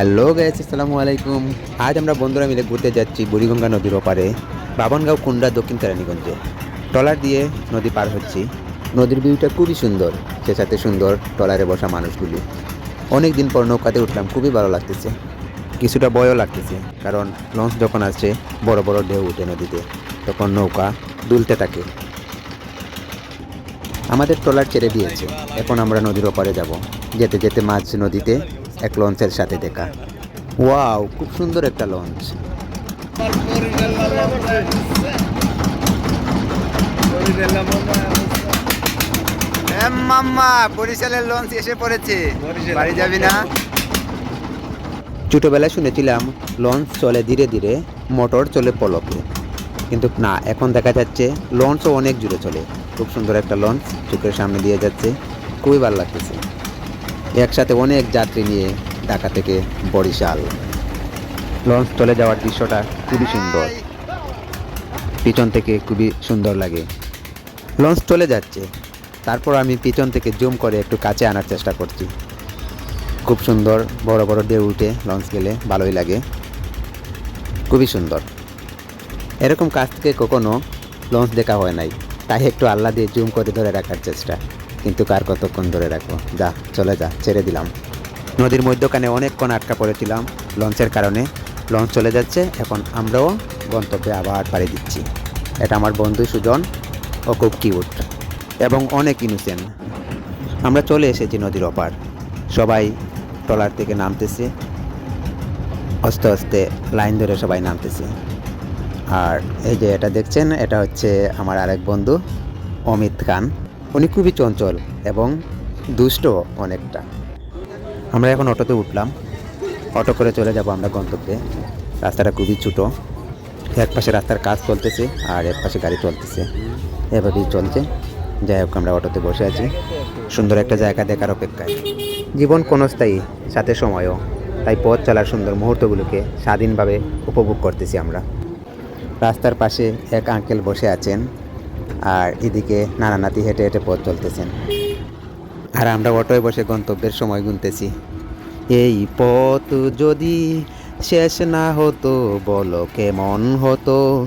Hello guys আসসালামু আলাইকুম আজ আমরা বন্ধুরা মিলে ঘুরতে যাচ্ছি বুড়িগঙ্গা নদীর ওপারে, বাবনগাঁও কুন্ডা দক্ষিণ কেরানীগঞ্জে। ট্রলার দিয়ে নদী পার হচ্ছি। নদীর ভিউটা খুবই সুন্দর, সে সাথে সুন্দর ট্রলারে বসা মানুষগুলি। অনেক দিন পর নৌকাতে উঠলাম, খুবই ভালো লাগতেছে। কিছুটা ভয়ও লাগতেছে, কারণ লঞ্চ যখন আসছে, বড় বড় ঢেউ উঠে নদীতে, তখন নৌকা দুলতে থাকে। আমাদের ট্রলার ছেড়ে দিয়েছে, এখন আমরা নদীর ওপারে যাব। যেতে যেতে মাছ নদীতে এক লঞ্চের সাথে দেখা। ওয়াও খুব সুন্দর একটা লঞ্চ। মাম্মা বরিশালের লঞ্চ এসে পড়েছে। বাড়ি যাবি না? ছোটবেলায় শুনেছিলাম লঞ্চ চলে ধীরে ধীরে মোটর চলে পলকে। কিন্তু না এখন দেখা যাচ্ছে লঞ্চও অনেক জুড়ে চলে। খুব সুন্দর একটা লঞ্চ চোখের সামনে দিয়ে যাচ্ছে। খুবই ভালো লাগতেছে। একসাথে অনেক যাত্রী নিয়ে ঢাকা থেকে বরিশাল। লঞ্চ চলে যাওয়ার দৃশ্যটা খুবই সুন্দর। পিছন থেকে খুবই সুন্দর লাগে। লঞ্চ চলে যাচ্ছে। তারপর আমি পিছন থেকে জুম করে একটু কাছে আনার চেষ্টা করছি। খুব সুন্দর বড় বড় ঢেউ উঠে লঞ্চ গেলে ভালোই লাগে। খুবই সুন্দর। এরকম কাছ থেকে কখনো লঞ্চ দেখা হয় নাই। তাই একটু আল্লাহ দিয়ে জুম করে ধরে রাখার চেষ্টা। কিন্তু কার কতক্ষণ ধরে রাখব? যা, চলে যা, ছেড়ে দিলাম। নদীর মধ্যখানে অনেকক্ষণ আটকা পড়েছিলাম লঞ্চের কারণে। লঞ্চ চলে যাচ্ছে, এখন আমরাও গন্তব্যে আবার পাড়ি দিচ্ছি। এটা আমার বন্ধু সুজন ও খুব কিউট এবং অনেক ইনোসেন্ট আমরা চলে এসেছি নদীর ওপার। সবাই ট্রলার থেকে নামতেছে। আস্তে আস্তে লাইন ধরে সবাই নামতেছে। আর এই যে এটা দেখছেন, এটা হচ্ছে আমার আরেক বন্ধু অমিত খান। উনি খুবই চঞ্চল এবং দুষ্ট অনেকটা। আমরা এখন অটোতে উঠলাম। অটো করে চলে যাব আমরা গন্তব্যে। রাস্তাটা খুবই ছোটো। এক পাশে রাস্তার কাজ চলতেছে আর এক পাশে গাড়ি চলতেছে। এভাবেই চলছে। যাই হোক, আমরা অটোতে বসে আছি। সুন্দর একটা জায়গা দেখার অপেক্ষায়। জীবন ক্ষণস্থায়ী, সাথে সময়ও। তাই পথ চলার সুন্দর মুহূর্তগুলোকে স্বাধীনভাবে উপভোগ করতেছি আমরা। রাস্তার পাশে এক আঙ্কেল বসে আছেন। আর এদিকে নানা নাতি হেঁটে হেঁটে পথ চলতেছেন। আর আমরা অটোয় বসে গন্তব্যের সময় গুনতেছি। এই পথ যদি শেষ না হতো, বলো কেমন হতো?